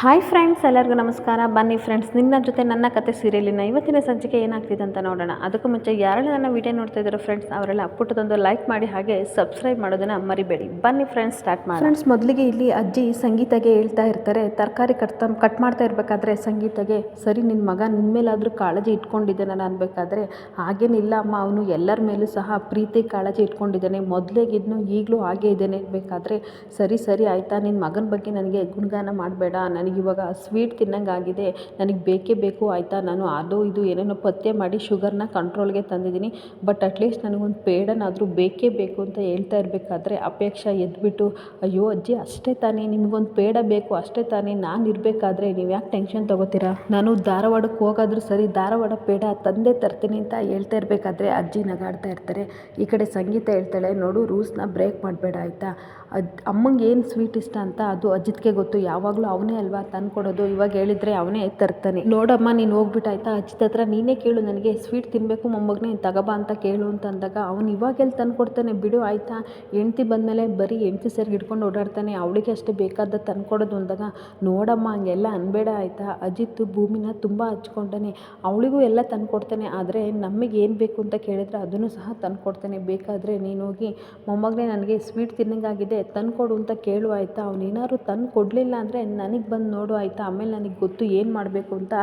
Hi friends ಎಲ್ಲರಿಗೂ ನಮಸ್ಕಾರ. ಬನ್ನಿ ಫ್ರೆಂಡ್ಸ್ ನಿನ್ನ ಜೊತೆ ನನ್ನ ಕತೆ ಸೀರಿಯಲಿನ ಇವತ್ತಿನ ಸಂಚಿಕೆ ಏನಾಗ್ತಿದೆ ಅಂತ ನೋಡೋಣ. ಅದಕ್ಕೂ ಮುಂಚೆ ಯಾರು ನನ್ನ ವಿಡಿಯೋ ನೋಡ್ತಾ ಇದ್ದಾರೆ ಫ್ರೆಂಡ್ಸ್ ಅವರೆಲ್ಲ ಪುಟ್ಟದೊಂದು ಲೈಕ್ ಮಾಡಿ ಹಾಗೆ ಸಬ್ಸ್ಕ್ರೈಬ್ ಮಾಡೋದನ್ನು ಮರಿಬೇಡಿ. ಬನ್ನಿ ಫ್ರೆಂಡ್ಸ್ ಸ್ಟಾರ್ಟ್ ಮಾಡಿ ಫ್ರೆಂಡ್ಸ್ ಮೊದಲಿಗೆ ಇಲ್ಲಿ ಅಜ್ಜಿ ಸಂಗೀತಗೆ ಹೇಳ್ತಾ ಇರ್ತಾರೆ. ತರಕಾರಿ ಕಟ್ ಕಟ್ ಮಾಡ್ತಾ ಇರಬೇಕಾದ್ರೆ ಸಂಗೀತಗೆ, ಸರಿ ನಿನ್ನ ಮಗ ನಿನ್ನ ಮೇಲಾದರೂ ಕಾಳಜಿ ಇಟ್ಕೊಂಡಿದ್ದಾನೆ ಅನ್ಬೇಕಾದ್ರೆ ಹಾಗೇನಿಲ್ಲ ಅಮ್ಮ, ಅವನು ಎಲ್ಲರ ಮೇಲೂ ಸಹ ಪ್ರೀತಿ, ಕಾಳಜಿ ಇಟ್ಕೊಂಡಿದ್ದಾನೆ. ಮೊದಲೇಗಿದ್ನು ಈಗಲೂ ಹಾಗೇ ಇದ್ದೇನೆ ಬೇಕಾದರೆ, ಸರಿ ಸರಿ, ಆಯಿತಾ ನಿನ್ನ ಮಗನ ಬಗ್ಗೆ ನನಗೆ ಗುಣಗಾನ ಮಾಡಬೇಡ. ನನಗಿವಾಗ ಸ್ವೀಟ್ ತಿನ್ನಂಗಾಗಿದೆ ನನಗೆ ಬೇಕೇ ಬೇಕು ಆಯಿತಾ? ನಾನು ಅದು ಇದು ಏನೇನೋ ಪತ್ತೆ ಮಾಡಿ ಶುಗರ್ನ ಕಂಟ್ರೋಲ್ಗೆ ತಂದಿದ್ದೀನಿ. ಬಟ್ ಅಟ್ಲೀಸ್ಟ್ ನನಗೊಂದು ಪೇಡನಾದರೂ ಬೇಕೇ ಬೇಕು ಅಂತ ಹೇಳ್ತಾ ಇರಬೇಕಾದ್ರೆ ಅಪೇಕ್ಷಾ ಎದ್ಬಿಟ್ಟು, ಅಯ್ಯೋ ಅಜ್ಜಿ, ಅಷ್ಟೇ ತಾನೇ. ನಿಮಗೊಂದು ಪೇಡ ಬೇಕು, ಅಷ್ಟೇ ತಾನೇ. ನಾನು ಇರಬೇಕಾದ್ರೆ ನೀವು ಯಾಕೆ ಟೆನ್ಷನ್ ತೊಗೋತೀರಾ? ನಾನು ಧಾರವಾಡಕ್ಕೆ ಹೋಗಾದರೂ ಸರಿ ಧಾರವಾಡ ಪೇಡ ತಂದೆ ತರ್ತೀನಿ ಅಂತ ಹೇಳ್ತಾ ಇರಬೇಕಾದ್ರೆ ಅಜ್ಜಿ ನಗಾಡ್ತಾ ಇರ್ತಾರೆ. ಈ ಕಡೆ ಸಂಗೀತ ಹೇಳ್ತಾಳೆ, ನೋಡು ರೂಲ್ಸ್ನ ಬ್ರೇಕ್ ಮಾಡಬೇಡ ಆಯಿತಾ? ಅದ್ ಅಮ್ಮಂಗೆ ಏನು ಸ್ವೀಟ್ ಇಷ್ಟ ಅಂತ ಅದು ಅಜಿತ್ಗೆ ಗೊತ್ತು. ಯಾವಾಗಲೂ ಅವನೇ ಅಲ್ವಾ ತಂದು ಕೊಡೋದು. ಇವಾಗ ಹೇಳಿದ್ರೆ ಅವನೇ ತರ್ತಾನೆ. ನೋಡಮ್ಮ, ನೀನು ಹೋಗ್ಬಿಟ್ಟು ಆಯಿತಾ ಅಜ್ಜಿತ್ ಹತ್ರ ನೀನೇ ಕೇಳು ನನಗೆ. ಸ್ವೀಟ್ ತಿನ್ನಬೇಕು ಮೊಮ್ಮಗನೇ, ತಗೋಬಾ ಅಂತ ಕೇಳು ಅಂತ ಅಂದಾಗ ಅವನು ಇವಾಗೆಲ್ಲಿ ತಂದು ಕೊಡ್ತಾನೆ? ಬಿಡು, ಆಯಿತಾ? ಹೆಂಡ್ತಿ ಬಂದಮೇಲೆ ಬರೀ ಹೆಂಡ್ತಿ ಸರಿಗೆ ಹಿಡ್ಕೊಂಡು ಓಡಾಡ್ತಾನೆ. ಅವಳಿಗೆ ಅಷ್ಟೇ ಬೇಕಾದ ತಂದು ಕೊಡೋದು ಅಂದಾಗ ನೋಡಮ್ಮ, ಹಂಗೆಲ್ಲ ಅನ್ಬೇಡ ಆಯಿತಾ? ಅಜಿತ್ ಭೂಮಿನ ತುಂಬ ಹಚ್ಕೊಂಡಾನೆ. ಅವಳಿಗೂ ಎಲ್ಲ ತಂದು ಕೊಡ್ತಾನೆ. ಆದರೆ ನಮಗೆ ಏನು ಬೇಕು ಅಂತ ಕೇಳಿದ್ರೆ ಅದನ್ನು ಸಹ ತಂದು ಕೊಡ್ತಾನೆ. ಬೇಕಾದರೆ ನೀನು ಹೋಗಿ ಮೊಮ್ಮಗನೇ ನನಗೆ ಸ್ವೀಟ್ ತಿನ್ನಂಗಾಗಿದೆ. ತಂದು ಕೊಡು ಅಂತ ಕೇಳು ಆಯಿತಾ? ಅವನೇನಾದ್ರು ತಂದು ಕೊಡಲಿಲ್ಲ ಅಂದರೆ ನನಗೆ ಬಂದು ನೋಡು ಆಯಿತಾ? ಆಮೇಲೆ ನನಗೆ ಗೊತ್ತು ಏನು ಮಾಡಬೇಕು ಅಂತ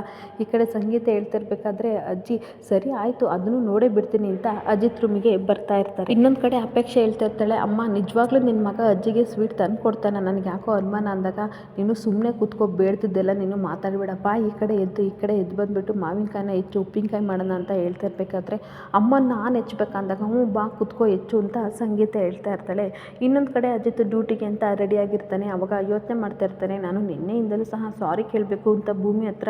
ಈ ಕಡೆ ಸಂಗೀತ ಹೇಳ್ತಿರ್ಬೇಕಾದ್ರೆ, ಅಜ್ಜಿ, ಸರಿ ಆಯಿತು ಅದನ್ನು ನೋಡೇ ಬಿಡ್ತೀನಿ ಅಂತ ಅಜಿತ್ ರೂಮಿಗೆ ಬರ್ತಾ ಇರ್ತಾರೆ. ಇನ್ನೊಂದು ಕಡೆ ಅಪೇಕ್ಷೆ ಹೇಳ್ತಾ ಇರ್ತಾಳೆ, ಅಮ್ಮ, ನಿಜವಾಗ್ಲೂ ನಿನ್ನ ಮಗ ಅಜ್ಜಿಗೆ ಸ್ವೀಟ್ ತಂದು ಕೊಡ್ತಾನೆ ನನಗೆ ಯಾಕೋ ಅನುಮಾನ ಅಂದಾಗ ನೀನು ಸುಮ್ಮನೆ ಕೂತ್ಕೊ, ಬೇಡ್ತಿದ್ದೆಲ್ಲ ನೀನು ಮಾತಾಡಬೇಡಪ್ಪ, ಈ ಕಡೆ ಎದ್ದು, ಈ ಕಡೆ ಎದ್ದು ಬಂದುಬಿಟ್ಟು ಮಾವಿನಕಾಯಿನ ಹೆಚ್ಚು, ಉಪ್ಪಿನಕಾಯಿ ಮಾಡೋಣ ಅಂತ ಹೇಳ್ತಾ ಇರಬೇಕಾದ್ರೆ ಅಮ್ಮ, ನಾನು ಹೆಚ್ಚಬೇಕಂದಾಗ ಹ್ಞೂ, ಬಾ, ಕೂತ್ಕೋ, ಹೆಚ್ಚು ಅಂತ ಸಂಗೀತ ಹೇಳ್ತಾ ಇರ್ತಾಳೆ. ಇನ್ನೊಂದು ಕಡೆ ಅಜಿತ್ ಡ್ಯೂಟಿಗೆ ಅಂತ ರೆಡಿಯಾಗಿರ್ತಾನೆ, ಅವಾಗ ಯೋಚನೆ ಮಾಡ್ತಾಯಿರ್ತಾನೆ ನಾನು ನಿನ್ನೆಯಿಂದಲೂ ಸಹ ಸಾರಿ ಕೇಳಬೇಕು ಅಂತ ಭೂಮಿ ಹತ್ರ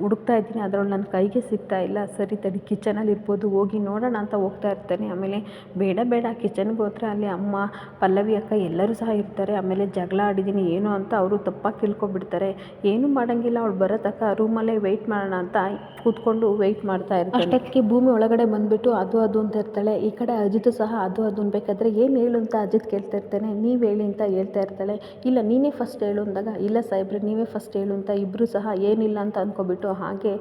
ಹುಡುಕ್ತಾ ಇದ್ದೀನಿ ಅದರೊಳಗೆ ನನ್ನ ಕೈಗೆ ಸಿಗ್ತಾ ಇಲ್ಲ. ಸರಿ ತಡಿ, ಕಿಚನಲ್ಲಿ ಇರ್ಬೋದು, ಹೋಗಿ ನೋಡೋಣ ಅಂತ ಹೋಗ್ತಾ ಇರ್ತಾನೆ. ಆಮೇಲೆ ಬೇಡ ಬೇಡ, ಕಿಚನ್ಗೆ ಹೋದ್ರೆ ಅಲ್ಲಿ ಅಮ್ಮ, ಪಲ್ಲವಿ ಅಕ್ಕ ಎಲ್ಲರೂ ಸಹ ಇರ್ತಾರೆ. ಆಮೇಲೆ ಜಗಳ ಆಡಿದ್ದೀನಿ, ಏನು ಅಂತ ಅವರು ತಪ್ಪಾಗಿ ತಿಳ್ಕೊಬಿಡ್ತಾರೆ. ಏನು ಮಾಡೋಂಗಿಲ್ಲ, ಅವ್ಳು ಬರೋ ತಕ್ಕ ರೂಮಲ್ಲೇ ವೆಯ್ಟ್ ಮಾಡೋಣ ಅಂತ ಕೂತ್ಕೊಂಡು ವೆಯ್ಟ್ ಮಾಡ್ತಾ ಇರ್ತಾರೆ ಅಷ್ಟಕ್ಕೆ ಭೂಮಿ ಒಳಗಡೆ ಬಂದುಬಿಟ್ಟು, ಅದು ಅದು ಅಂತ ಇರ್ತಾಳೆ. ಈ ಕಡೆ ಅಜಿತ್ ಸಹ, ಅದು ಅದು ಅನ್ಬೇಕಾದ್ರೆ, ಏನು ಹೇಳು ಅಂತ ಅಜಿತ್ ಕೇಳ್ತಾ ಇರ್ತಾನೆ. ನೀವು ಹೇಳಿ ಅಂತ ಹೇಳ್ತಾ ಇರ್ತಾಳೆ. ಇಲ್ಲ, ನೀನೇ ಫಸ್ಟ್ ಹೇಳು ಅಂದಾಗ, ಇಲ್ಲ ಸಾಹೇಬ್ರೆ, ನೀವೇ ಫಸ್ಟ್ ಹೇಳು ಅಂತ ಇಬ್ಬರು ಸಹ ಏನಿಲ್ಲ ಅಂತ ಅಂದ್ಕೊಬಿಟ್ಟು ಹಾಗೆ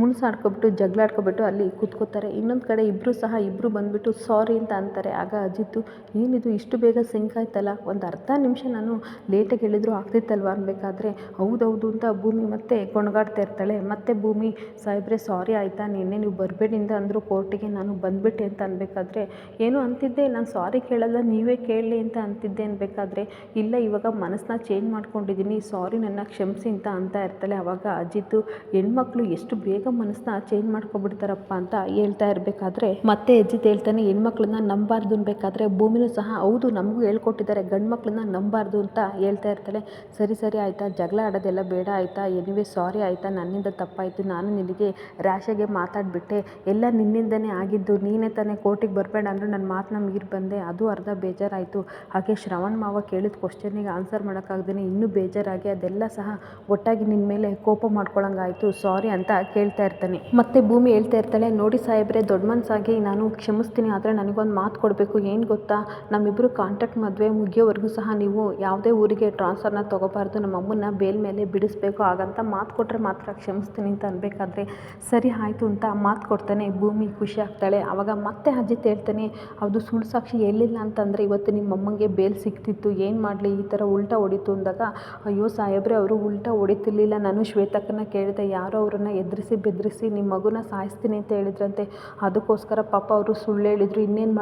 ಮುಣ್ಸಾಡ್ಕೊಬಿಟ್ಟು ಜಗಳಾಡ್ಕೊಬಿಟ್ಟು ಅಲ್ಲಿ ಕೂತ್ಕೋತಾರೆ ಇನ್ನೊಂದು ಕಡೆ ಇಬ್ಬರು ಸಹ ಇಬ್ಬರು ಬಂದುಬಿಟ್ಟು ಸಾರಿ ಅಂತ ಅಂತಾರೆ. ಆಗ ಅಜಿತ್ತು, ಏನಿದು, ಇಷ್ಟು ಬೇಗ ಸಿಂಕ್ ಆಯ್ತಲ್ಲ? ಒಂದು ಅರ್ಧ ನಿಮಿಷ ನಾನು ಲೇಟಾಗಿ ಹೇಳಿದ್ರು ಆಗ್ತಿತ್ತಲ್ವ ಅನ್ಬೇಕಾದ್ರೆ? ಹೌದೌದು ಅಂತ ಭೂಮಿ ಮತ್ತೆ ಕೊಣಗಾಡ್ತಾ ಇರ್ತಾಳೆ. ಮತ್ತೆ ಭೂಮಿ, ಸಾಹೇಬ್ರೆ ಸಾರಿ ಆಯಿತಾ? ನಿನ್ನೆ ನೀವು ಬರಬೇಡಿ ಅಂತ ಅಂದರು ಕೋರ್ಟಿಗೆ ನಾನು ಬಂದ್ಬಿಟ್ಟೆ ಅಂತ ಅನ್ಬೇಕಾದ್ರೆ? ಏನು, ಅಂತಿದ್ದೆ? ನಾನು ಸಾರಿ ಕೇಳಲ್ಲ, ನೀವೇ ಕೇಳಲಿ ಅಂತ ಅಂತಿದ್ದೆ ಅನ್ಬೇಕಾದ್ರೆ ಇಲ್ಲ ಇವಾಗ ಮನಸ್ಸನ್ನ ಚೇಂಜ್ ಮಾಡ್ಕೊಂಡಿದ್ದೀನಿ ಸಾರಿ ನನ್ನ ಕ್ಷಮಿಸಿ ಅಂತ ಅಂತ ಇರ್ತಾಳೆ. ಅವಾಗ ಅಜ್ಜಿದ್ದು ಹೆಣ್ಮಕ್ಳು ಎಷ್ಟು ಬೇಗ ಮನಸ್ಸನ್ನ ಚೇಂಜ್ ಮಾಡ್ಕೊಬಿಡ್ತಾರಪ್ಪ ಅಂತ ಹೇಳ್ತಾ ಇರಬೇಕಾದ್ರೆ, ಮತ್ತೆ ಅಜಿತ್ ಹೇಳ್ತಾನೆ, ಹೆಣ್ಮಕ್ಳನ್ನ ನಂಬಾರ್ದು ಅನ್ಬೇಕಾದ್ರೆ ಭೂಮಿನೂ ಸಹ ಹೌದು, ನಮಗೂ ಹೇಳ್ಕೊಟ್ಟಿದ್ದಾರೆ, ಗಂಡ್ಮಕ್ಳನ್ನ ನಂಬಾರ್ದು ಅಂತ ಹೇಳ್ತಾ ಇರ್ತಾಳೆ. ಸರಿ ಸರಿ, ಆಯ್ತಾ, ಜಗಳ ಆಡೋದೆಲ್ಲ ಬೇಡ, ಆಯ್ತಾ ಎನಿವೆ ಸಾರಿ ಆಯಿತಾ, ನನ್ನಿಂದ ತಪ್ಪಾಯಿತು, ನಾನು ನಿನಗೆ ರ್ಯಾಶಾಗೆ ಮಾತಾಡಿಬಿಟ್ಟೆ, ಎಲ್ಲ ನಿನ್ನಿಂದನೇ ಆಗಿದ್ದು, ನೀನೇ ತಾನೇ ಕೋರ್ಟಿಗೆ ಬರಬೇಡ ಅಂದರೆ ನನ್ನ ಮಾತನ್ನ ಮೀರಿ ಬಂದೆ ಅದು ಅರ್ಧ ಬೇಜಾರಾಯಿತು. ಹಾಗೆ ಶ್ರವಣ್ ಮಾವ ಕೇಳಿದ ಕ್ವಶನಿಗೆ ಆನ್ಸರ್ ಮಾಡೋಕ್ಕಾಗ್ದೇ ಇನ್ನೂ ಬೇಜಾರಾಗಿ ಅದೆಲ್ಲ ಸಹ ಒಟ್ಟಾಗಿ ನಿನ್ನ ಮೇಲೆ ಕೋಪ ಮಾಡ್ಕೊಳಂಗಾಯಿತು ಸಾರಿ ಅಂತ ಕೇಳ್ತಾ ಇರ್ತಾನೆ. ಮತ್ತೆ ಭೂಮಿ ಹೇಳ್ತಾ ಇರ್ತಾಳೆ, ನೋಡಿ ಸಾಹೇಬ್ರೆ ದೊಡ್ಡ ಮನಸ್ಸಾಗಿ ನಾನು ಕ್ಷಮಿಸ್ತೀನಿ, ಆದರೆ ನನಗೊಂದು ಮಾತು ಕೊಡಬೇಕು, ಏನು ಗೊತ್ತಾ? ನಮ್ಮಿಬ್ಬರು ಕಾಂಟ್ಯಾಕ್ಟ್ ಮದುವೆ ಮುಗಿಯೋವರೆಗೂ ಸಹ ನೀವು ಯಾವುದೇ ಊರಿಗೆ ಟ್ರಾನ್ಸ್ಫರ್ನ ತೊಗೋಬಾರ್ದು, ನಮ್ಮ ಅಮ್ಮನ ಬೇಲ್ ಮೇಲೆ ಬಿಡಿಸ್ಬೇಕು, ಹಾಗಂತ ಮಾತು ಕೊಟ್ಟರೆ ಮಾತ್ರ ಕ್ಷಮಿಸ್ತೀನಿ ಅಂತ ಅನ್ಬೇಕಾದ್ರೆ ಸರಿ ಆಯಿತು ಅಂತ ಮಾತು ಕೊಡ್ತಾನೆ, ಭೂಮಿ ಖುಷಿ ಆಗ್ತಾಳೆ. ಆವಾಗ ಮತ್ತೆ ಅಜಿತ್ ಹೇಳ್ತಾನೆ, ಅದು ಸುಳ್ಳು ಸಾಕ್ಷಿ ಎಲ್ಲಿಲ್ಲ ಅಂತಂದರೆ ಇವತ್ತು ನಿಮ್ಮ ಅಮ್ಮಂಗೆ ಬೇಲ್ ಸಿಗ್ತಿತ್ತು ಏನು ಮಾಡಲಿ? ಈ ಥರ ಉಲ್ಟಾ ಹೊಡಿತು ಅಂದಾಗ, ಅಯ್ಯೋ ಸಾಹೇಬ್ರೆ, ಅವರು ಉಲ್ಟಾ ಹೊಡಿತಿರ್ಲಿಲ್ಲ. ನಾನು ಶ್ವೇತಕ್ಕನ ಕೇಳಿದೆ. ಯಾರೋ ಅವರನ್ನು ಎದುರಿಸಿ ಬೆದರಿಸಿ ನಿಮ್ಮ ಮಗುನ ಸಾಯಿಸ್ತೀನಿ ಅಂತ ಹೇಳಿದ್ರಂತೆ. ಅದಕ್ಕೋಸ್ಕರ ಪಾಪ ಅವರು ಸುಳ್ಳು ಹೇಳಿದ್ರು. ಇನ್ನೇನು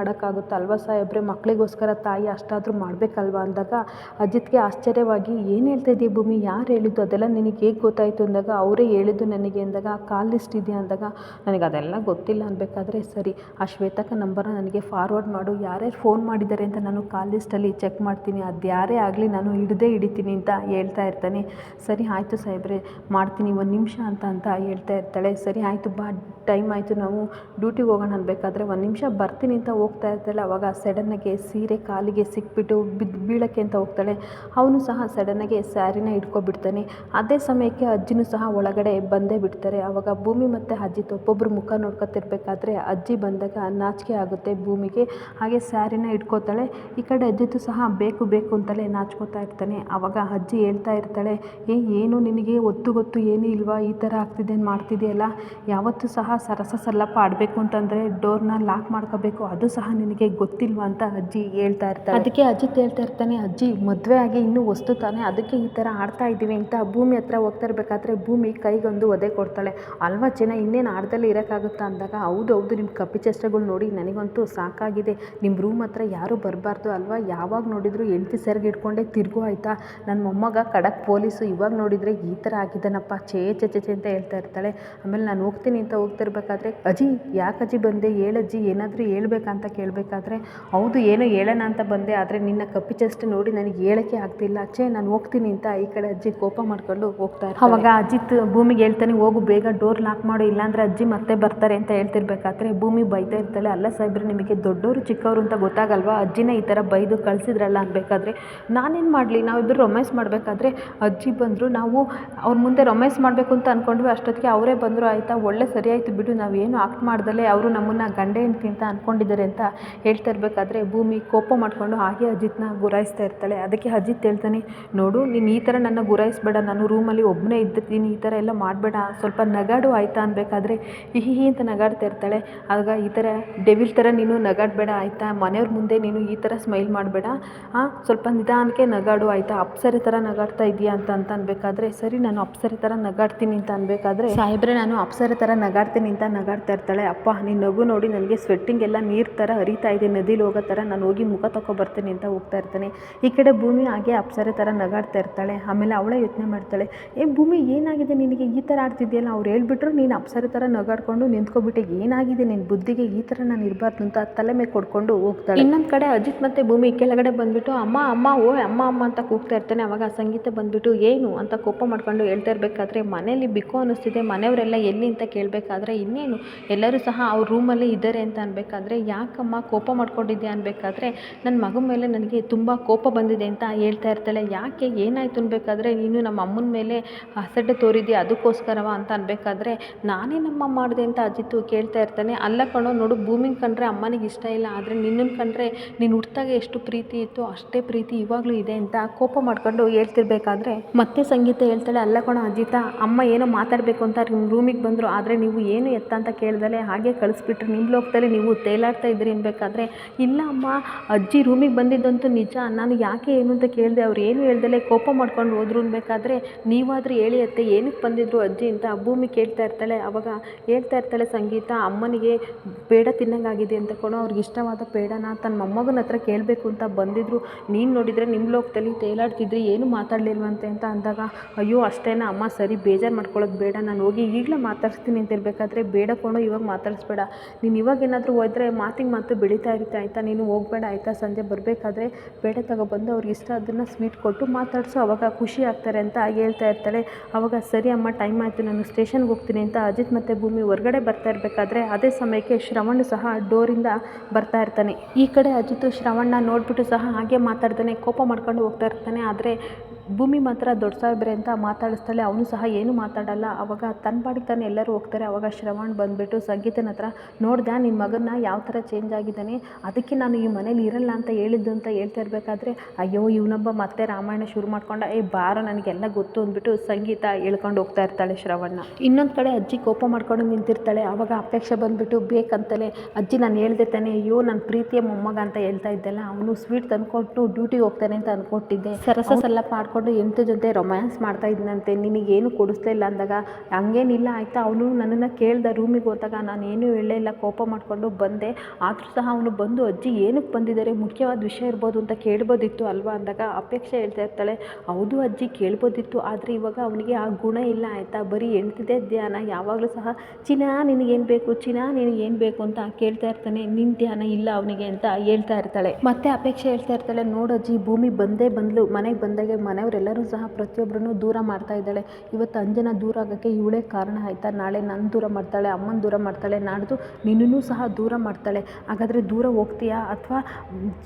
ಅಲ್ವಾ ಸಾಹೇಬ್ರೆ? ಮಕ್ಕಳಿಗೋಸ್ಕರ ತಾಯಿ ಅಷ್ಟಾದರೂ ಮಾಡಬೇಕಲ್ವ? ಅಂದಾಗ, ಅಜಿತ್ಗೆ ಆಶ್ಚರ್ಯವಾಗಿ, ಏನು ಹೇಳ್ತಾ ಇದೆಯಾ ಭೂಮಿ? ಯಾರು ಹೇಳಿದ್ದು? ಅದೆಲ್ಲ ನಿನಗೆ ಹೇಗೆ ಗೊತ್ತಾಯಿತು? ಅಂದಾಗ, ಅವರೇ ಹೇಳಿದ್ದು ನನಗೆ. ಅಂದಾಗ, ಕಾಲ್ ಲಿಸ್ಟ್ ಇದೆಯಾ? ಅಂದಾಗ, ನನಗೆ ಅದೆಲ್ಲ ಗೊತ್ತಿಲ್ಲ. ಅನ್ಬೇಕಾದ್ರೆ ಸರಿ. ಆ ಶ್ವೇತಕ ನಂಬರ್ನ ನನಗೆ ಫಾರ್ವರ್ಡ್ ಮಾಡು. ಯಾರ್ಯಾರು ಫೋನ್ ಮಾಡಿದ್ದಾರೆ ಅಂತ ನಾನು ಕಾಲ್ ಲಿಸ್ಟಲ್ಲಿ ಚೆಕ್ ಮಾಡ್ತೀನಿ, ಅದು ಯಾರೇ ಆಗಲಿ ನಾನು ಹಿಡ್ದೇ ಹಿಡಿತೀನಿ ಅಂತ ಹೇಳ್ತಾ ಇರ್ತಾನೆ. ಸರಿ ಆಯಿತು ಸಾಹೇಬ್ರೆ, ಮಾಡ್ತೀನಿ, ಒಂದು ನಿಮಿಷ ಅಂತ ಅಂತ ಹೇಳ್ತಾ ಇರ್ತಾಳೆ. ಸರಿ ಆಯಿತು, ಬಾ, ಟೈಮ್ ಆಯಿತು, ನಾವು ಡ್ಯೂಟಿಗೆ ಹೋಗೋಣ ಅನ್ಬೇಕಾದ್ರೆ ಒಂದು ನಿಮಿಷ ಬರ್ತೀನಿ ಅಂತ ಹೋಗ್ತಾ ಇರ್ತಾಳೆ. ಅವಾಗ ಸಡನ್ನಾಗೆ ಸೀರೆ ಕಾಲಿಗೆ ಸಿಕ್ಬಿಟ್ಟು ಬಿದ್ದು ಬೀಳೋಕ್ಕೆ ಅಂತ ಹೋಗ್ತಾಳೆ. ಅವನು ಸಹ ಸಡನ್ನಾಗೆ ಸ್ಯಾರಿನ ಇಟ್ಕೊಬಿಡ್ತಾನೆ ಅದೇ ಸಮಯಕ್ಕೆ ಅಜ್ಜಿನೂ ಸಹ ಒಳಗಡೆ ಬಂದೇ ಬಿಡ್ತಾರೆ. ಆವಾಗ ಭೂಮಿ ಮತ್ತು ಅಜ್ಜಿ ಒಬ್ಬೊಬ್ಬರು ಮುಖ ನೋಡ್ಕೊತಿರ್ಬೇಕಾದ್ರೆ ಅಜ್ಜಿ ಬಂದಾಗ ನಾಚಿಕೆ ಆಗುತ್ತೆ ಭೂಮಿಗೆ. ಹಾಗೆ ಸ್ಯಾರಿನ ಇಟ್ಕೋತಾಳೆ ಈ ಕಡೆ ಅಜ್ಜಿತು ಸಹ ಬೇಕು ಬೇಕು ಅಂತಲೇ ನಾಚ್ಕೋತಾ ಇರ್ತಾನೆ. ಆವಾಗ ಅಜ್ಜಿ ಹೇಳ್ತಾ ಇರ್ತಾಳೆ, ಏ, ಏನು ನಿನಗೆ ಒತ್ತು ಗೊತ್ತು ಏನೂ ಇಲ್ವಾ? ಈ ಥರ ಆಗ್ತಿದೆ ಮಾಡ್ತಿದೆಯಲ್ಲ ಯಾವತ್ತೂ ಸಹ ಸರಸ ಸಲ್ಲಪ್ಪ ಆಡಬೇಕು ಅಂತಂದರೆ ಡೋರ್ನ ಲಾಕ್ ಮಾಡ್ಕೋಬೇಕು. ಅದು ಸಹ ನಿನಗೆ ಗೊತ್ತಿಲ್ವಾ? ಅಂತ ಅಜ್ಜಿ ಹೇಳ್ತಾ ಇರ್ತಾಳೆ. ಅದಕ್ಕೆ ಅಜಿತ್ ಹೇಳ್ತಾ ಇರ್ತಾನೆ, ಅಜ್ಜಿ, ಮದುವೆ ಆಗಿ ಇನ್ನೂ ವಸ್ತು ತಾನೆ? ಅದಕ್ಕೆ ಈ ಥರ ಆಡ್ತಾ ಇದ್ದೀವಿ ಅಂತ ಭೂಮಿ ಹತ್ರ ಹೋಗ್ತಾ ಇರಬೇಕಾದ್ರೆ ಭೂಮಿ ಕೈಗೊಂದು ಒದೆ ಕೊಡ್ತಾಳೆ. ಅಲ್ವಾ ಜನ ಇನ್ನೇನು ಆಡ್ದಲ್ಲೇ ಇರೋಕ್ಕಾಗುತ್ತಾ? ಅಂದಾಗ, ಹೌದು ಹೌದು ನಿಮ್ಮ ಕಪ್ಪಿ ಚಷ್ಟಗಳು ನೋಡಿ ನನಗಂತೂ ಸಾಕಾಗಿದೆ. ನಿಮ್ಮ ರೂಮ್ ಹತ್ರ ಯಾರೂ ಬರಬಾರ್ದು ಅಲ್ವಾ? ಯಾವಾಗ ನೋಡಿದ್ರು ಹೆಂಡ್ತಿ ಸೆರ್ಗೆ ಇಟ್ಕೊಂಡೆ ತಿರುಗು ಆಯಿತಾ? ನನ್ನ ಮೊಮ್ಮಗ ಖಡಕ್ ಪೊಲೀಸು ಇವಾಗ ನೋಡಿದರೆ ಈ ಥರ ಆಗಿದ್ದಾನಪ್ಪ ಚೆ ಚೆ ಚೆ ಅಂತ ಹೇಳ್ತಾ ಇರ್ತಾಳೆ. ಆಮೇಲೆ ನಾನು ಹೋಗ್ತೀನಿ ಅಂತ ಹೋಗ್ತಿರ್ಬೇಕಾದ್ರೆ, ಅಜ್ಜಿ, ಯಾಕೆ ಅಜ್ಜಿ ಬಂದೆ? ಹೇಳಜ್ಜಿ ಏನಾದರೂ ಹೇಳ್ಬೇಕಂತ ಕೇಳಬೇಕಾದ್ರೆ, ಹೌದು, ಏನೋ ಹೇಳೋಣ ಅಂತ ಬಂದೆ, ಆದರೆ ನಿನ್ನ ಕಪ್ಪಿ ಚೆಸ್ಟ್ ನೋಡಿ ನನಗೆ ಹೇಳೋಕ್ಕೆ ಆಗ್ತಿಲ್ಲ. ಛೇ, ನಾನು ಹೋಗ್ತೀನಿ ಅಂತ ಈ ಕಡೆ ಅಜ್ಜಿ ಕೋಪ ಮಾಡ್ಕೊಂಡು ಹೋಗ್ತಾ ಇರ್ತಾಳೆ. ಅವಾಗ ಅಜ್ಜಿತ್ ಭೂಮಿಗೆ ಹೇಳ್ತಾನೆ, ಹೋಗು, ಬೇಗ ಡೋರ್ ಲಾಕ್ ಮಾಡು, ಇಲ್ಲಾಂದರೆ ಅಜ್ಜಿ ಮತ್ತೆ ಬರ್ತಾರೆ ಅಂತ ಹೇಳ್ತಿರ್ಬೇಕಾದ್ರೆ ಭೂಮಿ ಬೈತಾ ಇರ್ತಾಳೆ. ಅಲ್ಲ ಸಾಹೇಬ್ರೆ, ನಿಮಗೆ ದೊಡ್ಡವರು ಚಿಕ್ಕವರು ಅಂತ ಗೊತ್ತಾಗಲ್ವಾ? ಅಜ್ಜಿನ ಈ ಥರ ಬೈದು ಕಳಿಸಿದ್ರಲ್ಲ ಅನ್ಬೇಕಾದ್ರೆ ನಾನೇನು ಮಾಡಲಿ? ನಾವಿಬ್ಬರು ರೊಮ್ಯಾನ್ಸ್ ಮಾಡಬೇಕಾದ್ರೆ ಅಜ್ಜಿ ಬಂದರು, ನಾವು ಅವ್ರ ಮುಂದೆ ರೊಮ್ಯಾನ್ಸ್ ಮಾಡಬೇಕು ಅಂತ ಅಂದ್ಕೊಂಡ್ವಿ ಅಷ್ಟೊತ್ತಿಗೆ ಅವರೇ ಬಂದರು, ಆಯಿತಾ, ಒಳ್ಳೆ ಸರಿ ಆಯಿತು ಬಿಡು ಏನು ಆಕ್ಟ್ ಮಾಡ್ದಲೇ ಅವರು ನಮ್ಮನ್ನು ಗಂಡ ಹೆಂಡ್ತಿ ಅಂತ ಅಂದ್ಕೊಂಡಿದ್ದಾರೆ ಅಂತ ಹೇಳ್ತಾ ಇರಬೇಕಾದ್ರೆ ಭೂಮಿ ಕೋಪ ಮಾಡಿಕೊಂಡು ಹಾಗೆ ಅಜಿತ್ನ ಗುರಾಯಿಸ್ತಾ ಇರ್ತಾಳೆ. ಅದಕ್ಕೆ ಅಜಿತ್ ಹೇಳ್ತಾನೆ, ನೋಡು, ನೀನು ಈ ಥರ ನನ್ನ ಗುರಾಯಿಸ್ಬೇಡ. ನಾನು ರೂಮಲ್ಲಿ ಒಬ್ಬನೇ ಇದ್ದಿರ್ತೀನಿ. ಈ ಥರ ಎಲ್ಲ ಮಾಡಬೇಡ. ಸ್ವಲ್ಪ ನಗಾಡು ಆಯಿತಾ ಅನ್ಬೇಕಾದ್ರೆ? ಹಿ ಹಿ ಅಂತ ನಗಾಡ್ತಾ ಇರ್ತಾಳೆ. ಆಗ ಈ ಥರ ಡೆವಿಲ್ ಥರ ನೀನು ನಗಾಡಬೇಡ, ಆಯಿತಾ? ಮನೆಯವ್ರ ಮುಂದೆ ನೀನು ಈ ಥರ ಸ್ಮೈಲ್ ಮಾಡಬೇಡ. ಸ್ವಲ್ಪ ನಿಧಾನಕ್ಕೆ ನಗಾಡು ಆಯಿತಾ? ಅಪ್ಸರೆ ಥರ ನಗಾಡ್ತಾ ಇದೆಯಾ ಅಂತ ಅಂತ ಅನ್ಬೇಕಾದ್ರೆ ಸರಿ ನಾನು ಅಪ್ಸರೆ ಥರ ನಗಾಡ್ತೀನಿ ಅಂತ ಅನ್ಬೇಕಾದ್ರೆ ಸಾಹೇಬ್ರೆ ನಾನು ಅಪ್ಸರೆ ಥರ ನಗಾಡ್ತೀನಿ ಅಂತ ನಗಾಡ್ತಾ ಇರ್ತಾಳೆ. ಅಪ್ಪ ನೀನು ನಗು ನೋಡಿ ನನಗೆ ಸ್ವೆಟ್ಟಿಂಗ್ ಎಲ್ಲ ನೀರು ಥರ ಹರಿತಾ ಇದೆ ನದಿಲಿ ಹೋಗೋ ಥರ ನಾನು ಹೋಗಿ ಮುಖ ಬರ್ತೀನಿ ಅಂತ ಹೋಗ್ತಾ ಇರ್ತಾನೆ. ಈ ಕಡೆ ಭೂಮಿ ಹಾಗೆ ಅಪ್ಸರೆ ಥರ ನಗಾಡ್ತಾ ಇರ್ತಾಳೆ. ಆಮೇಲೆ ಅವಳೇ ಯೋಚನೆ ಮಾಡ್ತಾಳೆ ಏ ಭೂಮಿ ಏನಾಗಿದೆ ನಿನಗೆ? ಈ ಥರ ಆಡ್ತಿದ್ಯಲ್ಲ? ಅವ್ರು ಹೇಳ್ಬಿಟ್ರು ನೀನು ಅಪ್ಸರೆ ಥರ ನಗಾಡ್ಕೊಂಡು ನಿಂತ್ಕೊಬಿಟ್ಟೆ ಏನಾಗಿದೆ ನಿನ್ನ ಬುದ್ಧಿಗೆ? ಈ ಥರ ನಾನು ಇರಬಾರ್ದು ಅಂತ ತಲೆ ಮೇಲೆ ಕೊಡ್ಕೊಂಡು ಹೋಗ್ತಾಳೆ. ಇನ್ನೊಂದು ಕಡೆ ಅಜಿತ್ ಮತ್ತು ಭೂಮಿ ಕೆಳಗಡೆ ಬಂದ್ಬಿಟ್ಟು, ಅಮ್ಮ ಅಮ್ಮ ಓ ಅಮ್ಮ ಅಮ್ಮ ಅಂತ ಕೂಗ್ತಾ ಇರ್ತಾನೆ. ಅವಾಗ ಸಂಗೀತ ಬಂದ್ಬಿಟ್ಟು, ಏನು? ಅಂತ ಕೋಪ ಮಾಡ್ಕೊಂಡು ಹೇಳ್ತಾ ಇರಬೇಕಾದ್ರೆ ಮನೇಲಿ ಬಿಕೋ ಅನ್ನಿಸ್ತಿದೆ ಮನೆಯವರೆಲ್ಲ ಎಲ್ಲಿ ಅಂತ ಕೇಳಬೇಕಾದ್ರೆ ಇನ್ನೇನು, ಎಲ್ಲರೂ ಸಹ ಅವ್ರ ರೂಮಲ್ಲಿ ಇದ್ದಾರೆ ಅಂತ ಅನ್ಬೇಕಾದ್ರೆ, ಯಾಕಮ್ಮ ಕೋಪ ಮಾಡ್ಕೊಂಡಿದ್ದೆ ಅನ್ಬೇಕಾದ್ರೆ, ನನ್ನ ಮಗನ ಮೇಲೆ ನನಗೆ ತುಂಬ ಕೋಪ ಬಂದಿದೆ ಅಂತ ಹೇಳ್ತಾ ಇರ್ತಾಳೆ. ಯಾಕೆ? ಏನಾಯ್ತು? ಅನ್ಬೇಕಾದ್ರೆ, ನೀನು ನಮ್ಮ ಅಮ್ಮನ ಮೇಲೆ ಅಸಡ್ಡೆ ತೋರಿದ್ದೆ ಅದಕ್ಕೋಸ್ಕರವ? ಅಂತ ಅನ್ಬೇಕಾದ್ರೆ, ನಾನೇ ನಮ್ಮ ಮಾಡಿದೆ ಅಂತ ಅಜಿತ್ತು ಕೇಳ್ತಾ ಇರ್ತಾನೆ. ಅಲ್ಲ ಕಣೋ, ನೋಡು, ಭೂಮಿನ ಕಂಡ್ರೆ ಅಮ್ಮನಿಗೆ ಇಷ್ಟ ಇಲ್ಲ. ಆದರೆ ನಿನ್ನನ್ನು ಕಂಡ್ರೆ ನೀನು ಹುಟ್ಟಾಗ ಎಷ್ಟು ಪ್ರೀತಿ ಅಷ್ಟೇ ಪ್ರೀತಿ ಇವಾಗಲೂ ಇದೆ ಅಂತ ಕೋಪ ಮಾಡ್ಕೊಂಡು ಹೇಳ್ತಿರ್ಬೇಕಾದ್ರೆ, ಮತ್ತೆ ಸಂಗೀತ ಹೇಳ್ತಾಳೆ, ಅಲ್ಲ ಕೋಣ ಅಜಿತ, ಅಮ್ಮ ಏನೋ ಮಾತಾಡಬೇಕು ಅಂತ ನಿಮ್ಮ ರೂಮಿಗೆ ಬಂದರು, ಆದರೆ ನೀವು ಏನು ಎತ್ತ ಅಂತ ಕೇಳ್ದಲೆ ಹಾಗೆ ಕಳಿಸ್ಬಿಟ್ರಿ. ನಿಮ್ಮ ಲೋಕದಲ್ಲಿ ನೀವು ತೇಲಾಡ್ತಾ ಇದ್ರಿ ಅನ್ಬೇಕಾದ್ರೆ, ಇಲ್ಲ ಅಮ್ಮ, ಅಜ್ಜಿ ರೂಮಿಗೆ ಬಂದಿದ್ದಂತೂ ನಿಜ, ನಾನು ಯಾಕೆ ಏನು ಅಂತ ಕೇಳಿದೆ, ಅವ್ರು ಏನು ಹೇಳ್ದಲೆ ಕೋಪ ಮಾಡ್ಕೊಂಡು ಹೋದ್ರು ಅನ್ಬೇಕಾದ್ರೆ, ನೀವಾದರೂ ಹೇಳಿ ಅತ್ತೆ, ಏನಕ್ಕೆ ಬಂದಿದ್ರು ಅಜ್ಜಿ ಅಂತ ಭೂಮಿ ಕೇಳ್ತಾ ಇರ್ತಾಳೆ. ಅವಾಗ ಹೇಳ್ತಾ ಇರ್ತಾಳೆ ಸಂಗೀತ, ಅಮ್ಮನಿಗೆ ಬೇಡ ತಿನ್ನಂಗಾಗಿದೆ ಅಂತ ಕೊಡೋ ಅವ್ರಿಗೆ ಇಷ್ಟವಾದ ಪೇಡನ ತನ್ನ ಮೊಮ್ಮಗನ ಹತ್ರ ಕೇಳಬೇಕು ಅಂತ ನೀನು ನೋಡಿದರೆ ನಿಮ್ಮ ಲೋಕದಲ್ಲಿ ತೇಲಾಡ್ತಿದ್ರಿ ಏನು ಮಾತಾಡಲಿಲ್ವಂತೆ ಅಂತ ಅಂದಾಗ, ಅಯ್ಯೋ, ಅಷ್ಟೇನಾ, ಅಮ್ಮ ಸರಿ ಬೇಜಾರು ಮಾಡ್ಕೊಳ್ಳೋದು ಬೇಡ. ನಾನು ಹೋಗಿ ಈಗಲೇ ಮಾತಾಡಿಸ್ತೀನಿ ಅಂತ ಇರಬೇಕಾದ್ರೆ ಬೇಡ ಕೊಂಡು ಇವಾಗ ಮಾತಾಡಿಸ್ಬೇಡ. ನೀನು ಇವಾಗ ಏನಾದರೂ ಹೋದರೆ ಮಾತಿಗೆ ಮಾತು ಬೆಳೀತಾ ಇರುತ್ತೆ, ಆಯಿತಾ? ನೀನು ಹೋಗಬೇಡ, ಆಯಿತಾ? ಸಂಜೆ ಬರಬೇಕಾದ್ರೆ ಬೇಡ ತಗೊಬಂದು ಅವ್ರಿಗೆ ಇಷ್ಟ ಅದನ್ನು ಸ್ವೀಟ್ ಕೊಟ್ಟು ಮಾತಾಡಿಸು. ಅವಾಗ ಖುಷಿ ಆಗ್ತಾರೆ ಅಂತ ಹೇಳ್ತಾ ಇರ್ತಾಳೆ. ಅವಾಗ, ಸರಿ ಅಮ್ಮ, ಟೈಮ್ ಆಯಿತು. ನಾನು ಸ್ಟೇಷನ್ಗೆ ಹೋಗ್ತೀನಿ ಅಂತ ಅಜಿತ್ ಮತ್ತು ಭೂಮಿ ಹೊರಗಡೆ ಬರ್ತಾ ಇರಬೇಕಾದ್ರೆ ಅದೇ ಸಮಯಕ್ಕೆ ಶ್ರವಣ್ ಸಹ ಡೋರಿಂದ ಬರ್ತಾ ಇರ್ತಾನೆ. ಈ ಕಡೆ ಅಜಿತ್ ಶ್ರವಣ್ಣ ನೋಡಿಬಿಟ್ಟು ಸಹ ಹಾಗೆ ಮಾತಾಡ್ತಾನೆ ಕೋಪ ಮಾಡ್ಕೊಂಡು ಹೋಗ್ತಾ ಇರ್ತಾನೆ. ಆದರೆ ಭೂಮಿ ಮಾತ್ರ ದೊಡ್ಡ ಸಾಹೇಬ್ರೆ ಅಂತ ಮಾತಾಡಿಸ್ತಾಳೆ ಅವನು ಸಹ ಏನು ಮಾತಾಡಲ್ಲ. ಅವಾಗ ತನ್ನ ಪಾಡಿಗೆ ತಾನು ಎಲ್ಲರೂ ಹೋಗ್ತಾರೆ. ಅವಾಗ ಶ್ರವಣ್ ಬಂದುಬಿಟ್ಟು ಸಂಗೀತನ ಹತ್ರ ನೋಡ್ದೆ ನಿನ್ನ ಮಗನ ಯಾವ ಥರ ಚೇಂಜ್ ಆಗಿದ್ದಾನೆ? ಅದಕ್ಕೆ ನಾನು ಈ ಮನೇಲಿ ಇರಲ್ಲ ಅಂತ ಹೇಳಿದ್ದು ಅಂತ ಹೇಳ್ತಾ ಇರಬೇಕಾದ್ರೆ ಅಯ್ಯೋ ಇವನೊಬ್ಬ ಮತ್ತೆ ರಾಮಾಯಣ ಶುರು ಮಾಡ್ಕೊಂಡ ಏ ಬಾರ ನನಗೆಲ್ಲ ಗೊತ್ತು ಅಂದ್ಬಿಟ್ಟು ಸಂಗೀತ ಹೇಳ್ಕೊಂಡು ಹೋಗ್ತಾ ಇರ್ತಾಳೆ ಶ್ರವಣ್ಣ ಇನ್ನೊಂದು ಕಡೆ ಅಜ್ಜಿ ಕೋಪ ಮಾಡ್ಕೊಂಡು ನಿಂತಿರ್ತಾಳೆ. ಅವಾಗ ಅಪೇಕ್ಷೆ ಬಂದುಬಿಟ್ಟು ಬೇಕಂತಲೇ ಅಜ್ಜಿ ನಾನು ಹೇಳ್ದೆ ತಾನೆ ಅಯ್ಯೋ ನನ್ನ ಪ್ರೀತಿಯ ಮೊಮ್ಮಗ ಅಂತ ಹೇಳ್ತಾ ಇದ್ದೆಲ್ಲ ಅವನು ಸ್ವೀಟ್ ತಂದ್ಕೊಟ್ಟು ಡ್ಯೂಟಿಗೆ ಹೋಗ್ತಾನೆ ಅಂತ ಅಂದ್ಕೊಟ್ಟಿದ್ದೆ ಸರಸ ಸಲ್ಲಪ್ಪ ಆಡ್ಕೊಂಡು ಹೆಂಡ್ತಿ ಜೊತೆ ರೊಮ್ಯಾನ್ಸ್ ಮಾಡ್ತಾ ಇದ್ದನಂತೆ ನಿನಗೇನು ಕೊಡಿಸ್ತಾ ಇಲ್ಲ ಅಂದಾಗ, ಹಂಗೇನಿಲ್ಲ, ಆಯಿತಾ? ಅವನು ನನ್ನನ್ನು ಕೇಳ್ದ ರೂಮಿಗೆ ಹೋದಾಗ ನಾನು ಏನೂ ಹೇಳೇ ಇಲ್ಲ, ಕೋಪ ಮಾಡಿಕೊಂಡು ಬಂದೆ. ಆದರೂ ಸಹ ಅವನು ಬಂದು ಅಜ್ಜಿ ಏನಕ್ಕೆ ಬಂದಿದ್ದಾರೆ? ಮುಖ್ಯವಾದ ವಿಷಯ ಇರ್ಬೋದು ಅಂತ ಕೇಳ್ಬೋದಿತ್ತು ಅಲ್ವಾ? ಅಂದಾಗ ಅಪೇಕ್ಷೆ ಹೇಳ್ತಾ ಇರ್ತಾಳೆ, ಹೌದು ಅಜ್ಜಿ, ಕೇಳ್ಬೋದಿತ್ತು. ಆದರೆ ಇವಾಗ ಅವನಿಗೆ ಆ ಗುಣ ಇಲ್ಲ, ಆಯಿತಾ? ಬರೀ ಹೆಣ್ತಿದೆ ಧ್ಯಾನ. ಯಾವಾಗಲೂ ಸಹ ಚಿನ್ನ ನಿನಗೇನು ಬೇಕು? ಚಿನ್ನ ನಿನಗೇನು ಬೇಕು? ಅಂತ ಕೇಳ್ತಾ ಇರ್ತಾನೆ. ನಿನ್ನ ಧ್ಯಾನ ಇಲ್ಲ ಅವನಿಗೆ ಅಂತ ಹೇಳ್ತಾ ಇರ್ತಾಳೆ. ಮತ್ತೆ ಅಪೇಕ್ಷೆ ಹೇಳ್ತಾ ಇರ್ತಾಳೆ ನೋಡಜ್ಜಿ ಭೂಮಿ ಬಂದೇ ಬಂದಲು. ಮನೆಗೆ ಬಂದಾಗೆ ಮನೆ ಮನೆಯವರೆಲ್ಲರೂ ಸಹ ಪ್ರತಿಯೊಬ್ಬರನ್ನು ದೂರ ಮಾಡ್ತಾ ಇದ್ದಾಳೆ. ಇವತ್ತು ಅಂಜನ ದೂರ ಆಗೋಕ್ಕೆ ಇವಳೇ ಕಾರಣ ಆಯಿತಾ? ನಾಳೆ ನನ್ನ ದೂರ ಮಾಡ್ತಾಳೆ, ಅಮ್ಮನ ದೂರ ಮಾಡ್ತಾಳೆ, ನಾಡ್ದು ನಿನ್ನೂ ಸಹ ದೂರ ಮಾಡ್ತಾಳೆ. ಹಾಗಾದರೆ ದೂರ ಹೋಗ್ತೀಯಾ? ಅಥವಾ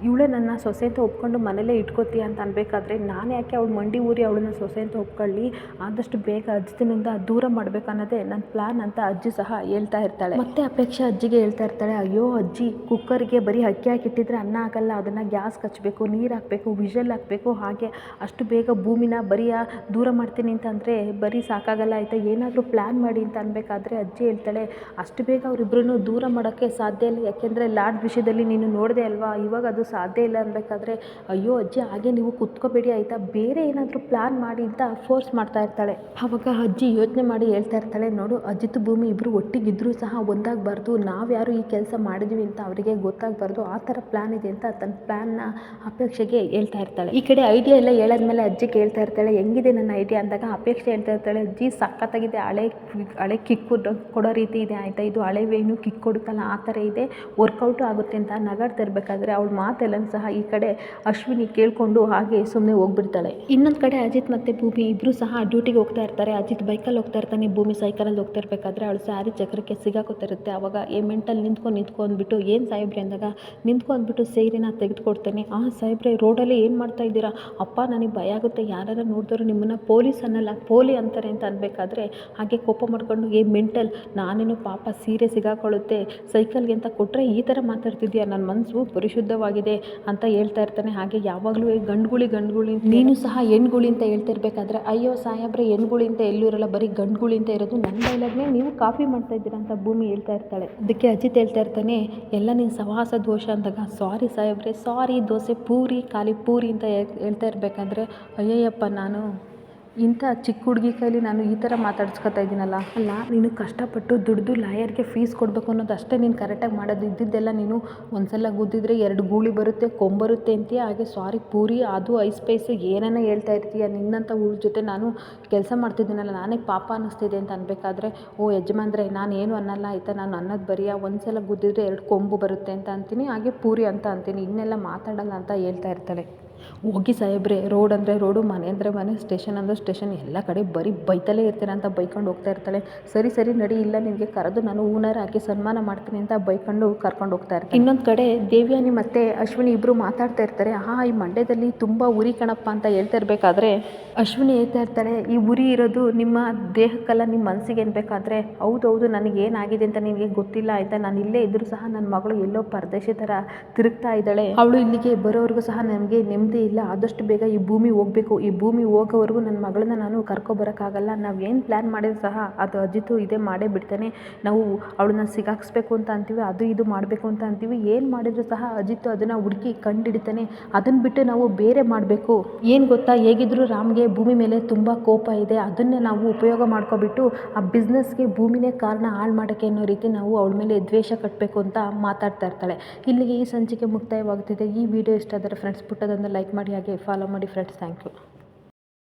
ಇವಳೇ ನನ್ನ ಸೊಸೆ ಅಂತ ಒಪ್ಕೊಂಡು ಮನೇಲೇ ಇಟ್ಕೋತೀಯ ಅಂತ ಅನ್ಬೇಕಾದ್ರೆ ನಾನು ಯಾಕೆ ಅವಳು ಮಂಡಿ ಊರಿ ಅವಳನ್ನ ಸೊಸೆ ಅಂತ ಒಪ್ಕೊಳ್ಳಿ? ಆದಷ್ಟು ಬೇಗ ಅಜ್ಜಿನಿಂದ ದೂರ ಮಾಡಬೇಕು ಅನ್ನೋದೇ ನನ್ನ ಪ್ಲ್ಯಾನ್ ಅಂತ ಅಜ್ಜಿ ಸಹ ಹೇಳ್ತಾ ಇರ್ತಾಳೆ. ಮತ್ತೆ ಅಪೇಕ್ಷೆ ಅಜ್ಜಿಗೆ ಹೇಳ್ತಾ ಇರ್ತಾಳೆ, ಅಯ್ಯೋ ಅಜ್ಜಿ, ಕುಕ್ಕರ್ಗೆ ಬರೀ ಅಕ್ಕಿ ಹಾಕಿಟ್ಟಿದ್ರೆ ಅನ್ನ ಆಗಲ್ಲ, ಅದನ್ನು ಗ್ಯಾಸ್ ಕಚ್ಚಬೇಕು, ನೀರು ಹಾಕಬೇಕು, ವಿಷಲ್ ಹಾಕಬೇಕು, ಹಾಗೆ ಅಷ್ಟು ಬೇಗ ಭೂಮಿನ ಬರೀ ದೂರ ಮಾಡ್ತೀನಿ ಅಂತಂದರೆ ಬರೀ ಸಾಕಾಗಲ್ಲ ಆಯಿತಾ? ಏನಾದರೂ ಪ್ಲ್ಯಾನ್ ಮಾಡಿ ಅಂತ ಅನ್ಬೇಕಾದ್ರೆ ಅಜ್ಜಿ ಹೇಳ್ತಾಳೆ, ಅಷ್ಟು ಬೇಗ ಅವರಿಬ್ಬರನ್ನು ದೂರ ಮಾಡೋಕ್ಕೆ ಸಾಧ್ಯ ಇಲ್ಲ. ಯಾಕೆಂದರೆ ಲಾಡ್ ವಿಷಯದಲ್ಲಿ ನೀನು ನೋಡಿದೆ ಅಲ್ವಾ? ಇವಾಗ ಅದು ಸಾಧ್ಯ ಇಲ್ಲ ಅನ್ಬೇಕಾದ್ರೆ, ಅಯ್ಯೋ ಅಜ್ಜಿ, ಹಾಗೆ ನೀವು ಕುತ್ಕೋಬೇಡಿ ಆಯಿತಾ? ಬೇರೆ ಏನಾದರೂ ಪ್ಲ್ಯಾನ್ ಮಾಡಿ ಅಂತ ಫೋರ್ಸ್ ಮಾಡ್ತಾ ಇರ್ತಾಳೆ. ಆವಾಗ ಅಜ್ಜಿ ಯೋಚನೆ ಮಾಡಿ ಹೇಳ್ತಾ ಇರ್ತಾಳೆ, ನೋಡು ಅಜಿತ್ ಭೂಮಿ ಇಬ್ಬರು ಒಟ್ಟಿಗಿದ್ರೂ ಸಹ ಒಂದಾಗಬಾರ್ದು. ನಾವು ಯಾರು ಈ ಕೆಲಸ ಮಾಡಿದ್ವಿ ಅಂತ ಅವರಿಗೆ ಗೊತ್ತಾಗಬಾರ್ದು. ಆ ಥರ ಪ್ಲ್ಯಾನ್ ಇದೆ ಅಂತ ತನ್ನ ಪ್ಲ್ಯಾನ್ನ ಅಪೇಕ್ಷೆಗೆ ಹೇಳ್ತಾ ಇರ್ತಾಳೆ. ಈ ಕಡೆ ಐಡಿಯಾ ಎಲ್ಲ ಹೇಳಾದ್ಮೇಲೆ ಕೇಳ್ತಾ ಇರ್ತಾಳೆ, ಹೆಂಗಿದೆ ನನ್ನ ಐಡಿಯಾ ಅಂದಾಗ ಅಪೇಕ್ಷೆ ಹೇಳ್ತಾ ಇರ್ತಾಳೆ, ಅಜ್ಜಿ ಸಖತ್ತಾಗಿದೆ, ಹಳೆ ಹಳೆ ಕಿಕ್ ಕೊಡೋ ಕೊಡೋ ರೀತಿ ಇದೆ, ಆಯಿತಾ? ಇದು ಹಳೆ ವೇನು ಕಿಕ್ ಕೊಡುತ್ತಲ್ಲ, ಆ ಥರ ಇದೆ ವರ್ಕೌಟು ಆಗುತ್ತೆ ಅಂತ ನಗಾಡ್ತಾ ಇರಬೇಕಾದ್ರೆ ಅವಳು ಮಾತೆಲ್ಲ ಸಹ ಈ ಕಡೆ ಅಶ್ವಿನಿ ಕೇಳಿಕೊಂಡು ಹಾಗೆ ಸುಮ್ಮನೆ ಹೋಗ್ಬಿಡ್ತಾಳೆ. ಇನ್ನೊಂದು ಕಡೆ ಅಜಿತ್ ಮತ್ತು ಭೂಮಿ ಇಬ್ಬರು ಸಹ ಡ್ಯೂಟಿಗೆ ಹೋಗ್ತಾ ಇರ್ತಾರೆ. ಅಜಿತ್ ಬೈಕಲ್ಲಿ ಹೋಗ್ತಾ ಇರ್ತಾನೆ, ಭೂಮಿ ಸೈಕಲಲ್ಲಿ ಹೋಗ್ತಾ ಇರಬೇಕಾದ್ರೆ ಅವಳು ಸ್ಯಾರಿ ಚಕ್ರಕ್ಕೆ ಸಿಗಾಕೋತಿರುತ್ತೆ ಅವಾಗ ಏ ಮೆಂಟಲ್ಲಿ ನಿಂತ್ಕೊಂಡು ನಿಂತ್ಕೊ ಅಂದ್ಬಿಟ್ಟು, ಏನು ಸಾಹೇಬ್ರೆ? ಅಂದಾಗ ನಿಂತ್ಕೊಂಡ್ಬಿಟ್ಟು ಸೇರಿನ ತೆಗೆದುಕೊಡ್ತೇನೆ. ಆ ಸಾಹೇಬ್ರೆ ರೋಡಲ್ಲಿ ಏನು ಮಾಡ್ತಾ ಇದ್ದೀರಾ? ಅಪ್ಪ, ನನಗೆ ಭಯ ಆಗುತ್ತೆ. ಯಾರು ನೋಡಿದ್ರು ನಿಮ್ಮನ್ನು ಪೊಲೀಸ್ ಅನ್ನಲ್ಲ ಪೋಲಿ ಅಂತಾರೆ ಅಂತ ಅನ್ಬೇಕಾದ್ರೆ ಹಾಗೆ ಕೋಪ ಮಾಡ್ಕೊಂಡು ಏ ಮೆಂಟಲ್ ನಾನೇನು ಪಾಪ ಸೀರೆ ಸಿಗಾಕೊಳ್ಳುತ್ತೆ ಸೈಕಲ್ಗೆ ಅಂತ ಕೊಟ್ಟರೆ ಈ ಥರ ಮಾತಾಡ್ತಿದ್ಯಾ ನನ್ನ ಮನಸ್ಸು ಪರಿಶುದ್ಧವಾಗಿದೆ ಅಂತ ಹೇಳ್ತಾ ಇರ್ತಾನೆ. ಹಾಗೆ ಯಾವಾಗಲೂ ಗಂಡುಗುಳಿ ಗಂಡುಗುಳಿ ನೀನು ಸಹ ಹೆಣ್ಗುಳಿ ಅಂತ ಹೇಳ್ತಿರ್ಬೇಕಾದ್ರೆ ಅಯ್ಯೋ ಸಾಹೇಬ್ರೆ ಹೆಣ್ಗುಳಿ ಅಂತ ಎಲ್ಲೂ ಇರಲ್ಲ ಬರೀ ಗಂಡುಗುಳಿ ಅಂತ ಇರೋದು ನನ್ನ ಡೈಲಾಗ್ನೇ ನೀವು ಕಾಫಿ ಮಾಡ್ತಾ ಇದ್ದೀರಾ ಅಂತ ಭೂಮಿ ಹೇಳ್ತಾ ಇರ್ತಾಳೆ. ಅದಕ್ಕೆ ಅಜಿತ್ ಹೇಳ್ತಾ ಇರ್ತಾನೆ ಎಲ್ಲ ನೀನು ಸವಾಸ ದೋಷ ಅಂದಾಗ ಸಾರಿ ಸಾಹೇಬ್ರೆ ಸಾರಿ ದೋಸೆ ಪೂರಿ ಖಾಲಿ ಪೂರಿ ಅಂತ ಹೇಳ್- ಹೇಳ್ತಾ ಇರಬೇಕಾದ್ರೆ ಅಯ್ಯಯ್ಯಪ್ಪ, ನಾನು ಇಂಥ ಚಿಕ್ಕ ಹುಡುಗಿ ಕೈಲಿ ನಾನು ಈ ಥರ ಮಾತಾಡ್ಸ್ಕೊತಾ ಇದ್ದೀನಲ್ಲ? ಅಲ್ಲ, ನೀನು ಕಷ್ಟಪಟ್ಟು ದುಡ್ದು ಲಾಯರ್ಗೆ ಫೀಸ್ ಕೊಡಬೇಕು ಅನ್ನೋದು ಅಷ್ಟೇ ನೀನು ಕರೆಕ್ಟಾಗಿ ಮಾಡೋದು. ಇದ್ದಿದ್ದೆಲ್ಲ ನೀನು ಒಂದ್ಸಲ ಗುದ್ದಿದ್ರೆ ಎರಡು ಗೂಳಿ ಬರುತ್ತೆ, ಕೊಂಬರುತ್ತೆ ಅಂತೀಯ? ಹಾಗೆ ಸಾರಿ, ಪೂರಿ, ಅದು, ಐಸ್ ಪೈಸು ಏನೇನೋ ಹೇಳ್ತಾ ಇರ್ತೀಯ? ನಿನ್ನಂಥ ಹುಳ ಜೊತೆ ನಾನು ಕೆಲಸ ಮಾಡ್ತಿದ್ದೀನಲ್ಲ, ನಾನೇ ಪಾಪ ಅನ್ನಿಸ್ತಿದೆ ಅಂತ ಅನ್ಬೇಕಾದ್ರೆ, ಓ ಯಜಮಾನ್ರೆ, ನಾನು ಏನು ಅನ್ನಲ್ಲ, ಆಯಿತಾ? ನಾನು ಅನ್ನೋದು ಬರೀ ಒಂದ್ಸಲ ಗುದ್ದಿದ್ರೆ ಎರಡು ಕೊಂಬು ಬರುತ್ತೆ ಅಂತ ಅಂತೀನಿ, ಹಾಗೆ ಪೂರಿ ಅಂತ ಅಂತೀನಿ. ಇನ್ನೆಲ್ಲ ಮಾತಾಡಲ್ಲ ಅಂತ ಹೇಳ್ತಾ ಇರ್ತಾಳೆ. ಹೋಗಿ ಸಾಹೇಬ್ರೆ, ರೋಡ್ ಅಂದರೆ ರೋಡು, ಮನೆ ಅಂದರೆ ಮನೆ, ಸ್ಟೇಷನ್ ಅಂದರೆ ಸ್ಟೇಷನ್, ಎಲ್ಲ ಕಡೆ ಬರೀ ಬೈತಲೇ ಇರ್ತೀರ ಅಂತ ಬೈಕೊಂಡು ಹೋಗ್ತಾ ಇರ್ತಾಳೆ. ಸರಿ ಸರಿ ನಡಿ, ಇಲ್ಲ ನಿನಗೆ ಕರೆದು ನಾನು ಹೂನಾರ ಹಾಕಿ ಸನ್ಮಾನ ಮಾಡ್ತೀನಿ ಅಂತ ಬೈಕೊಂಡು ಕರ್ಕೊಂಡು ಹೋಗ್ತಾ ಇರ್ತಾರೆ ಇನ್ನೊಂದು ಕಡೆ ದೇವ್ಯಾನಿ ಮತ್ತು ಅಶ್ವಿನಿ ಇಬ್ಬರು ಮಾತಾಡ್ತಾ ಇರ್ತಾರೆ. ಹಾ ಈ ಮಂಡ್ಯದಲ್ಲಿ ತುಂಬ ಉರಿ ಕಣಪ್ಪ ಅಂತ ಹೇಳ್ತಾ ಇರಬೇಕಾದ್ರೆ ಅಶ್ವಿನಿ ಹೇಳ್ತಾ ಇರ್ತಾಳೆ, ಈ ಉರಿ ಇರೋದು ನಿಮ್ಮ ದೇಹಕ್ಕೆಲ್ಲ, ನಿಮ್ಮ ಮನಸ್ಸಿಗೆ ಅನ್ಬೇಕಾದ್ರೆ ಹೌದು ಹೌದು ನನಗೆ ಏನಾಗಿದೆ ಅಂತ ನಿನಗೆ ಗೊತ್ತಿಲ್ಲ ಆಯಿತಾ? ನಾನು ಇಲ್ಲೇ ಇದ್ದರೂ ಸಹ ನನ್ನ ಮಗಳು ಎಲ್ಲೋ ಪರದೇಶ ಥರ ತಿರುಗ್ತಾ ಇದ್ದಾಳೆ. ಅವಳು ಇಲ್ಲಿಗೆ ಬರೋವರೆಗೂ ಸಹ ನಮಗೆ ನೆಮ್ಮದಿ ಇಲ್ಲ, ಆದಷ್ಟು ಬೇಗ ಈ ಭೂಮಿ ಹೋಗಬೇಕು. ಈ ಭೂಮಿ ಹೋಗೋವರೆಗೂ ನನ್ನ ಮಗಳನ್ನ ನಾನು ಕರ್ಕೊಬರೋಕ್ಕಾಗಲ್ಲ. ನಾವು ಏನು ಪ್ಲ್ಯಾನ್ ಮಾಡಿದ್ರು ಸಹ ಅದು ಅಜಿತು ಇದೇ ಮಾಡೇ ಬಿಡ್ತಾನೆ. ನಾವು ಅವಳನ್ನ ಸಿಗಾಕ್ಸ್ಬೇಕು ಅಂತ ಅಂತೀವಿ, ಅದು ಇದು ಮಾಡಬೇಕು ಅಂತ ಅಂತೀವಿ. ಏನು ಮಾಡಿದ್ರು ಸಹ ಅಜಿತ್ ಅದನ್ನು ಹುಡುಕಿ ಕಂಡುಹಿಡಿತಾನೆ ಅದನ್ನು ಬಿಟ್ಟು ನಾವು ಬೇರೆ ಮಾಡಬೇಕು. ಏನು ಗೊತ್ತಾ? ಹೇಗಿದ್ರು ರಾಮ್ಗೆ ಭೂಮಿ ಮೇಲೆ ತುಂಬ ಕೋಪ ಇದೆ. ಅದನ್ನೇ ನಾವು ಉಪಯೋಗ ಮಾಡ್ಕೊಬಿಟ್ಟು ಆ ಬಿಸ್ನೆಸ್ಗೆ ಭೂಮಿನೇ ಕಾರಣ ಹಾಳು ಮಾಡೋಕ್ಕೆ ಅನ್ನೋ ರೀತಿ ನಾವು ಅವಳ ಮೇಲೆ ದ್ವೇಷ ಕಟ್ಟಬೇಕು ಅಂತ ಮಾತಾಡ್ತಾ ಇರ್ತಾಳೆ. ಇಲ್ಲಿಗೆ ಈ ಸಂಚಿಕೆ ಮುಕ್ತಾಯವಾಗುತ್ತಿದೆ. ಈ ವಿಡಿಯೋ ಇಷ್ಟ ಆದರೆ ಫ್ರೆಂಡ್ಸ್ ಪುಟ್ಟದೊಂದು ಲೈಕ್ ಮಾಡಿ ಹಾಗೆ ಫಾಲೋ ಮಾಡಿ ಫ್ರೆಂಡ್ಸ್ ಥ್ಯಾಂಕ್ ಯು